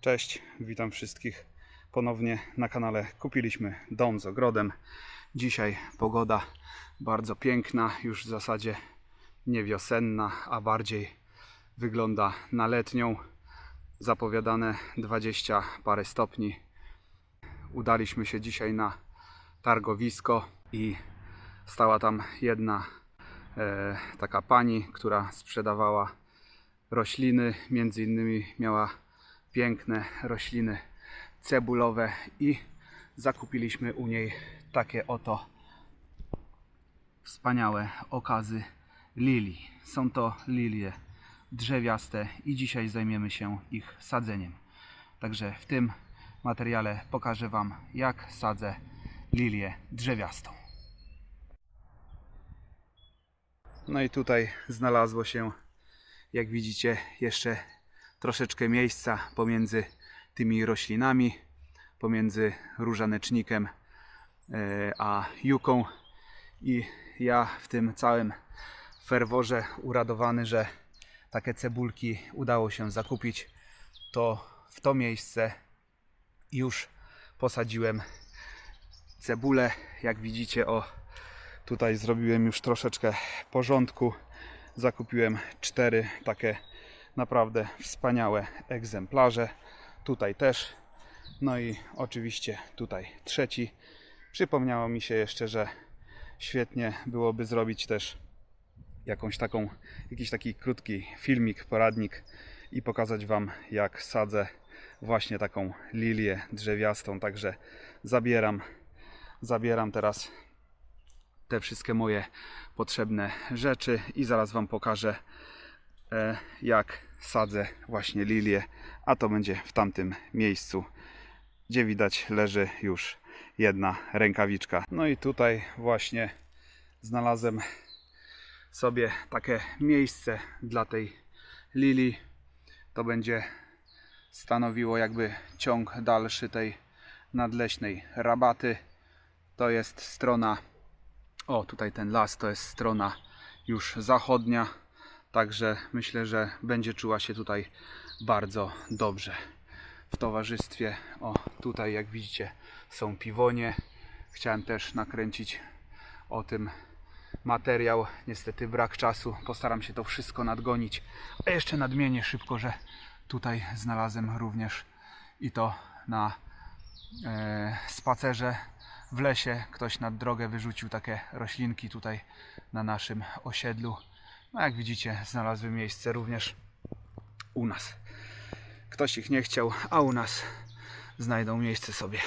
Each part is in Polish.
Cześć, witam wszystkich ponownie na kanale. Kupiliśmy dom z ogrodem. Dzisiaj pogoda bardzo piękna, już w zasadzie nie wiosenna, a bardziej wygląda na letnią. Zapowiadane 20 parę stopni. Udaliśmy się dzisiaj na targowisko i stała tam jedna e, taka pani, która sprzedawała rośliny, między innymi miała piękne rośliny cebulowe i zakupiliśmy u niej takie oto wspaniałe okazy lilii. Są to lilie drzewiaste i dzisiaj zajmiemy się ich sadzeniem. Także w tym materiale pokażę Wam jak sadzę lilię drzewiastą. No i tutaj znalazło się, jak widzicie, jeszcze troszeczkę miejsca pomiędzy tymi roślinami, pomiędzy różanecznikiem e, a juką. I ja w tym całym ferworze uradowany, że takie cebulki udało się zakupić, to w to miejsce już posadziłem cebulę. Jak widzicie, o tutaj zrobiłem już troszeczkę porządku. Zakupiłem cztery takie naprawdę wspaniałe egzemplarze. Tutaj też. No i oczywiście tutaj trzeci. Przypomniało mi się jeszcze, że świetnie byłoby zrobić też jakąś taką, jakiś taki krótki filmik, poradnik i pokazać Wam jak sadzę właśnie taką lilię drzewiastą. Także zabieram, zabieram teraz te wszystkie moje potrzebne rzeczy i zaraz Wam pokażę e, jak sadzę właśnie lilię, a to będzie w tamtym miejscu, gdzie widać leży już jedna rękawiczka. No i tutaj właśnie znalazłem sobie takie miejsce dla tej lilii. To będzie stanowiło jakby ciąg dalszy tej nadleśnej rabaty. To jest strona, o tutaj ten las to jest strona już zachodnia. Także myślę, że będzie czuła się tutaj bardzo dobrze w towarzystwie. O, tutaj jak widzicie są piwonie. Chciałem też nakręcić o tym materiał. Niestety brak czasu. Postaram się to wszystko nadgonić. A jeszcze nadmienię szybko, że tutaj znalazłem również i to na e, spacerze w lesie. Ktoś nad drogę wyrzucił takie roślinki tutaj na naszym osiedlu. No jak widzicie, znalazły miejsce również u nas. Ktoś ich nie chciał, a u nas znajdą miejsce sobie.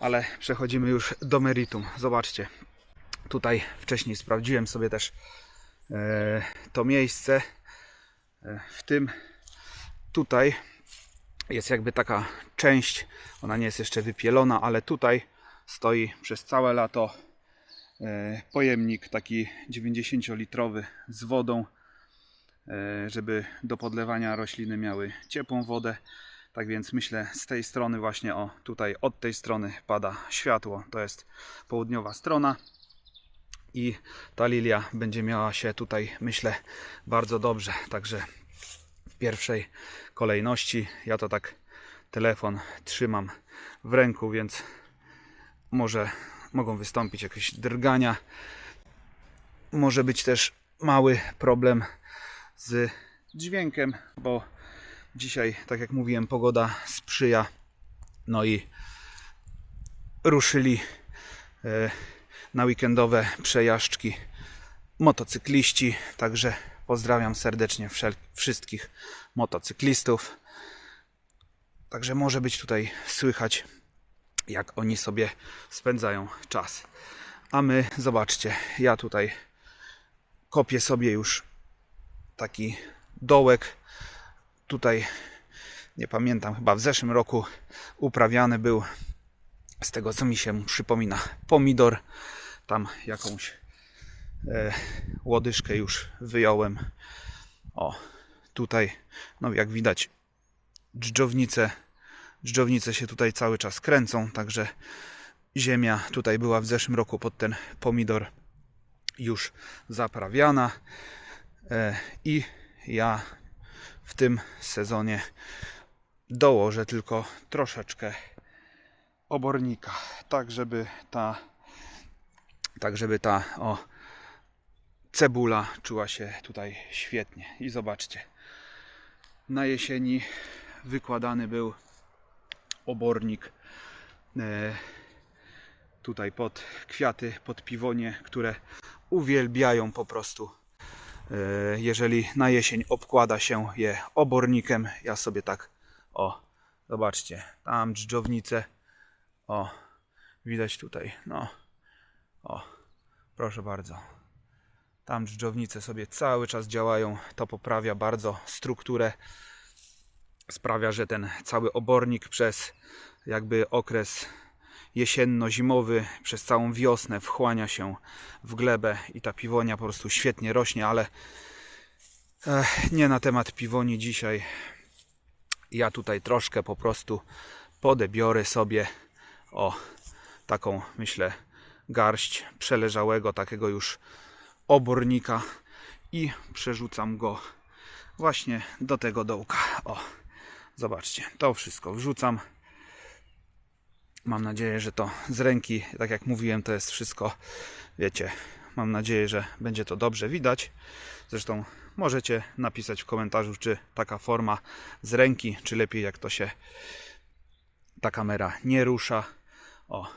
Ale przechodzimy już do meritum. Zobaczcie, tutaj wcześniej sprawdziłem sobie też e, to miejsce. E, w tym tutaj jest jakby taka część, ona nie jest jeszcze wypielona, ale tutaj stoi przez całe lato pojemnik taki 90-litrowy z wodą, e, żeby do podlewania rośliny miały ciepłą wodę. Tak więc myślę z tej strony właśnie, o tutaj od tej strony pada światło, to jest południowa strona i ta lilia będzie miała się tutaj myślę bardzo dobrze, także w pierwszej kolejności ja to tak telefon trzymam w ręku, więc może mogą wystąpić jakieś drgania. Może być też mały problem z dźwiękiem, bo dzisiaj, tak jak mówiłem, pogoda sprzyja. No i ruszyli e, na weekendowe przejażdżki motocykliści. Także pozdrawiam serdecznie wszystkich motocyklistów. Także może być tutaj słychać jak oni sobie spędzają czas. A my, zobaczcie, ja tutaj kopię sobie już taki dołek. Tutaj, nie pamiętam, chyba w zeszłym roku uprawiany był, z tego co mi się przypomina, pomidor. Tam jakąś e, łodyżkę już wyjąłem. O, tutaj, no jak widać, dżdżownice Dżdżownice się tutaj cały czas kręcą, także ziemia tutaj była w zeszłym roku pod ten pomidor już zaprawiana e, i ja w tym sezonie dołożę tylko troszeczkę obornika, tak żeby ta tak żeby ta o cebula czuła się tutaj świetnie. I zobaczcie, na jesieni wykładany był obornik e, tutaj pod kwiaty, pod piwonie, które uwielbiają po prostu. E, jeżeli na jesień obkłada się je obornikiem, ja sobie tak, o, zobaczcie, tam dżdżownice, o, widać tutaj, no, o, proszę bardzo. Tam dżdżownice sobie cały czas działają. To poprawia bardzo strukturę. Sprawia, że ten cały obornik przez jakby okres jesienno-zimowy, przez całą wiosnę wchłania się w glebę i ta piwonia po prostu świetnie rośnie, ale eh, nie na temat piwoni dzisiaj. Ja tutaj troszkę po prostu podebiorę sobie o taką, myślę, garść przeleżałego, takiego już obornika i przerzucam go właśnie do tego dołka. O, zobaczcie, to wszystko wrzucam. Mam nadzieję, że to z ręki, tak jak mówiłem, to jest wszystko, wiecie, mam nadzieję, że będzie to dobrze widać. Zresztą możecie napisać w komentarzu, czy taka forma z ręki, czy lepiej jak to się ta kamera nie rusza. O.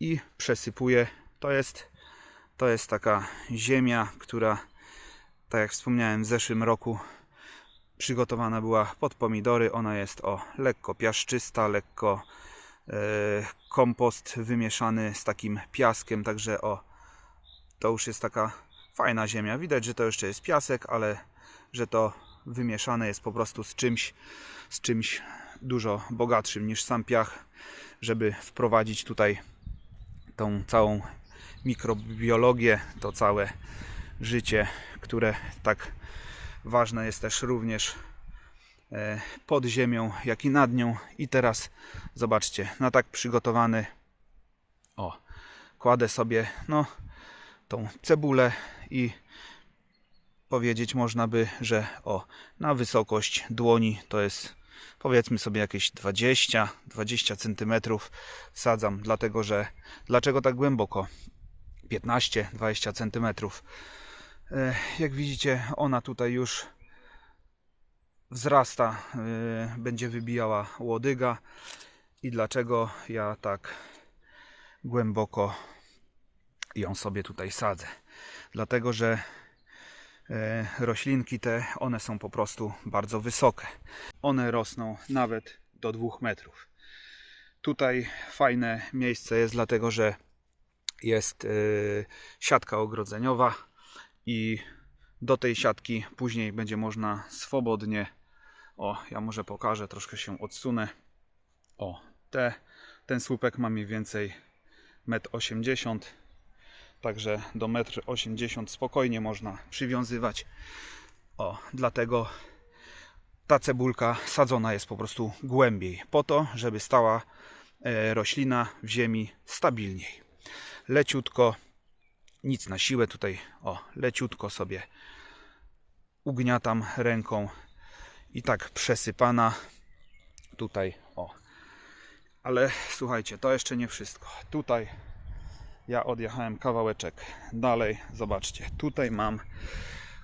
I przesypuję. To jest to jest taka ziemia, która, tak jak wspomniałem, w zeszłym roku przygotowana była pod pomidory. Ona jest o lekko piaszczysta, lekko e, kompost wymieszany z takim piaskiem, także o to już jest taka fajna ziemia. Widać, że to jeszcze jest piasek, ale że to wymieszane jest po prostu z czymś, z czymś dużo bogatszym niż sam piach, żeby wprowadzić tutaj tą całą mikrobiologię, to całe życie, które tak ważne jest też również e, pod ziemią, jak i nad nią. I teraz zobaczcie, na tak przygotowany o, kładę sobie no tą cebulę i powiedzieć można by, że o, na wysokość dłoni to jest powiedzmy sobie jakieś 20-20 cm sadzam, dlatego że dlaczego tak głęboko? 15-20 cm. E, Jak widzicie, ona tutaj już wzrasta, e, będzie wybijała łodyga. I dlaczego ja tak głęboko ją sobie tutaj sadzę? Dlatego, że e, roślinki te, one są po prostu bardzo wysokie. One rosną nawet do 2 metrów. Tutaj fajne miejsce jest, dlatego że jest siatka ogrodzeniowa i do tej siatki później będzie można swobodnie o, ja może pokażę, troszkę się odsunę. O, te, ten słupek ma mniej więcej 1,80 m także do 1,80 m spokojnie można przywiązywać. O, dlatego ta cebulka sadzona jest po prostu głębiej po to, żeby stała e, roślina w ziemi stabilniej. Leciutko, nic na siłę tutaj, o, leciutko sobie ugniatam ręką i tak przesypana tutaj, o. Ale słuchajcie, to jeszcze nie wszystko. Tutaj ja odjechałem kawałeczek dalej. Zobaczcie, tutaj mam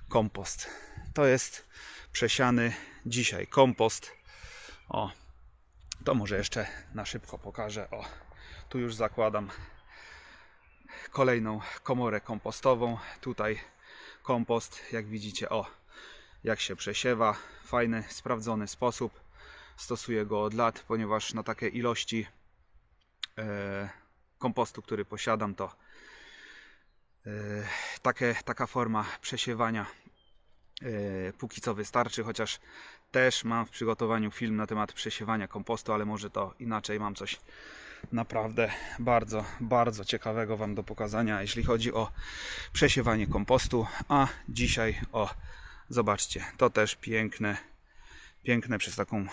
kompost. To jest przesiany dzisiaj kompost. O, to może jeszcze na szybko pokażę. O, tu już zakładam kolejną komorę kompostową. Tutaj kompost, jak widzicie, o, jak się przesiewa. Fajny, sprawdzony sposób. Stosuję go od lat, ponieważ na takie ilości e, kompostu, który posiadam, to e, takie, taka forma przesiewania e, póki co wystarczy, chociaż też mam w przygotowaniu film na temat przesiewania kompostu, ale może to inaczej mam coś naprawdę bardzo, bardzo ciekawego Wam do pokazania, jeśli chodzi o przesiewanie kompostu. A dzisiaj, o, zobaczcie, to też piękne, piękne przez taką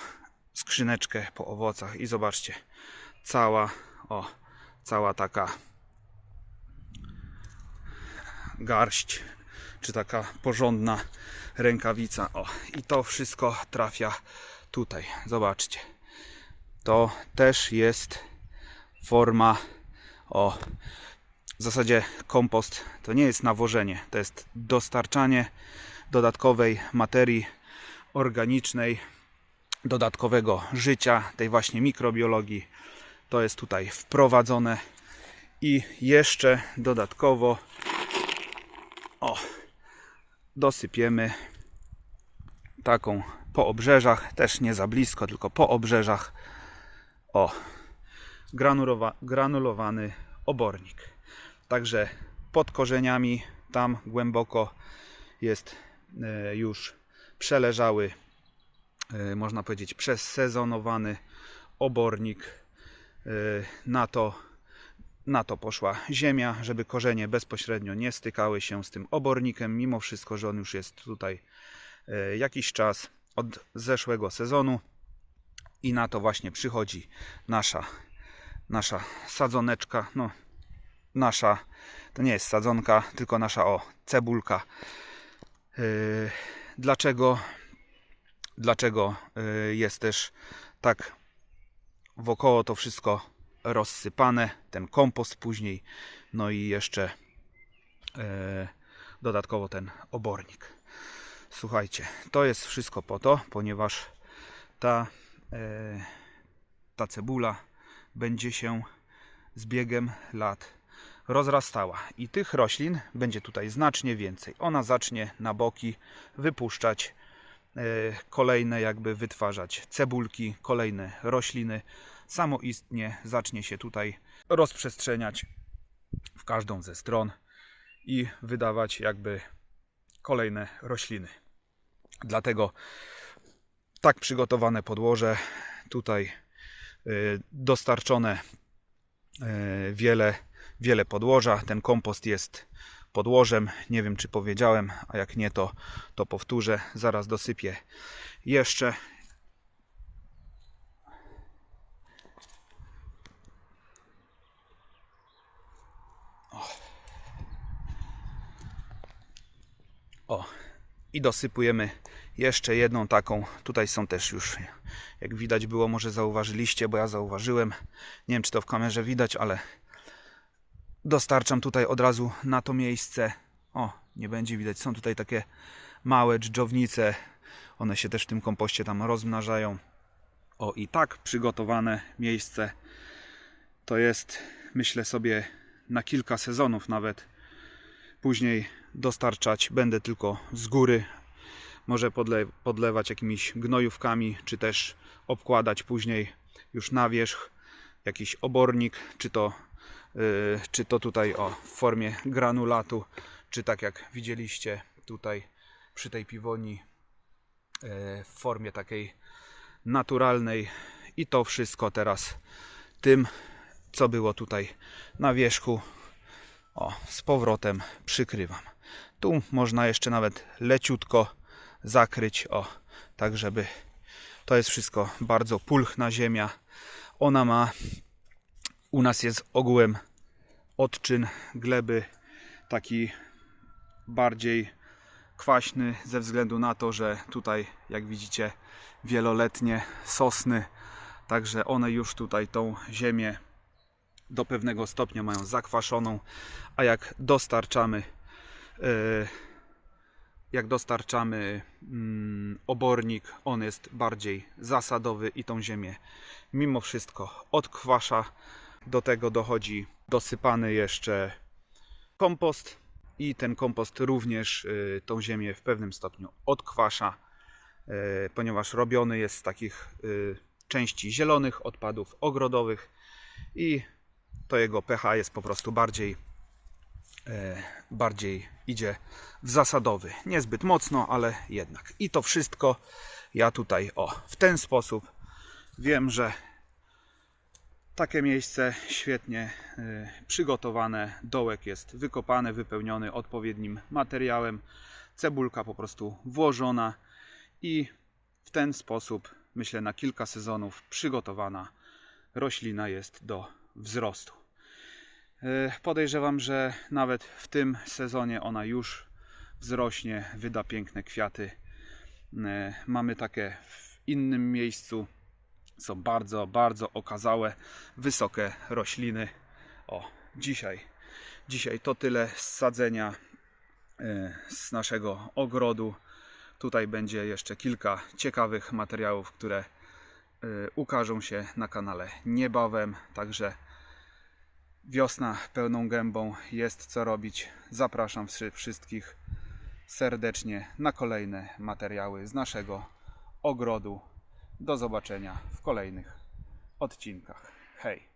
skrzyneczkę po owocach i zobaczcie, cała, o, cała taka garść, czy taka porządna rękawica. O, i to wszystko trafia tutaj, zobaczcie. To też jest forma. O w zasadzie kompost to nie jest nawożenie, to jest dostarczanie dodatkowej materii organicznej, dodatkowego życia, tej właśnie mikrobiologii. To jest tutaj wprowadzone. I jeszcze dodatkowo o, dosypiemy taką po obrzeżach, też nie za blisko, tylko po obrzeżach. O granulowany obornik. Także pod korzeniami tam głęboko jest e, już przeleżały, e, można powiedzieć, przesezonowany obornik. E, Na to, na to poszła ziemia, żeby korzenie bezpośrednio nie stykały się z tym obornikiem, mimo wszystko, że on już jest tutaj jakiś czas od zeszłego sezonu i na to właśnie przychodzi nasza, nasza sadzoneczka, no nasza, to nie jest sadzonka, tylko nasza o cebulka. Yy, Dlaczego, dlaczego yy, jest też tak wokoło to wszystko rozsypane, ten kompost później, no i jeszcze yy, dodatkowo ten obornik. Słuchajcie, to jest wszystko po to, ponieważ ta, ta cebula będzie się z biegiem lat rozrastała i tych roślin będzie tutaj znacznie więcej. Ona zacznie na boki wypuszczać e, kolejne, jakby wytwarzać cebulki, kolejne rośliny. Samoistnie zacznie się tutaj rozprzestrzeniać w każdą ze stron i wydawać jakby kolejne rośliny. Dlatego tak przygotowane podłoże, tutaj dostarczone y, wiele, wiele podłoża. Ten kompost jest podłożem. Nie wiem, czy powiedziałem, a jak nie, to, to powtórzę. Zaraz dosypię jeszcze. O, i dosypujemy jeszcze jedną taką. Tutaj są też już, jak widać było, może zauważyliście, bo ja zauważyłem. Nie wiem, czy to w kamerze widać, ale dostarczam tutaj od razu na to miejsce. O, nie będzie widać. Są tutaj takie małe dżdżownice. One się też w tym kompoście tam rozmnażają. O, i tak przygotowane miejsce to jest, myślę sobie, na kilka sezonów nawet. Później dostarczać będę tylko z góry. Może podle, podlewać jakimiś gnojówkami, czy też obkładać później już na wierzch jakiś obornik, czy to, yy, czy to tutaj o, w formie granulatu, czy tak jak widzieliście tutaj przy tej piwoni yy, w formie takiej naturalnej. I to wszystko teraz tym, co było tutaj na wierzchu, o, z powrotem przykrywam. Tu można jeszcze nawet leciutko zakryć, o, tak żeby to jest wszystko bardzo pulchna ziemia. Ona ma, u nas jest ogółem odczyn gleby taki bardziej kwaśny ze względu na to, że tutaj jak widzicie wieloletnie sosny, także one już tutaj tą ziemię do pewnego stopnia mają zakwaszoną, a jak dostarczamy e, jak dostarczamy mm, obornik, on jest bardziej zasadowy i tą ziemię mimo wszystko odkwasza. Do tego dochodzi dosypany jeszcze kompost i ten kompost również y, tą ziemię w pewnym stopniu odkwasza, y, ponieważ robiony jest z takich y, części zielonych odpadów ogrodowych i to jego pH jest po prostu bardziej bardziej idzie w zasadowy. Niezbyt mocno, ale jednak. I to wszystko ja tutaj o w ten sposób wiem, że takie miejsce świetnie e, przygotowane. Dołek jest wykopany, wypełniony odpowiednim materiałem. Cebulka po prostu włożona i w ten sposób myślę na kilka sezonów przygotowana roślina jest do wzrostu. E, Podejrzewam, że nawet w tym sezonie ona już wzrośnie, wyda piękne kwiaty. E, Mamy takie w- innym miejscu. Są bardzo, bardzo okazałe, wysokie rośliny. O, dzisiaj, dzisiaj to tyle z sadzenia e, z naszego ogrodu. Tutaj będzie jeszcze kilka ciekawych materiałów, które ukażą się na kanale niebawem. Także wiosna pełną gębą jest co robić. Zapraszam wszy- wszystkich serdecznie na kolejne materiały z naszego ogrodu. Do zobaczenia w kolejnych odcinkach. Hej!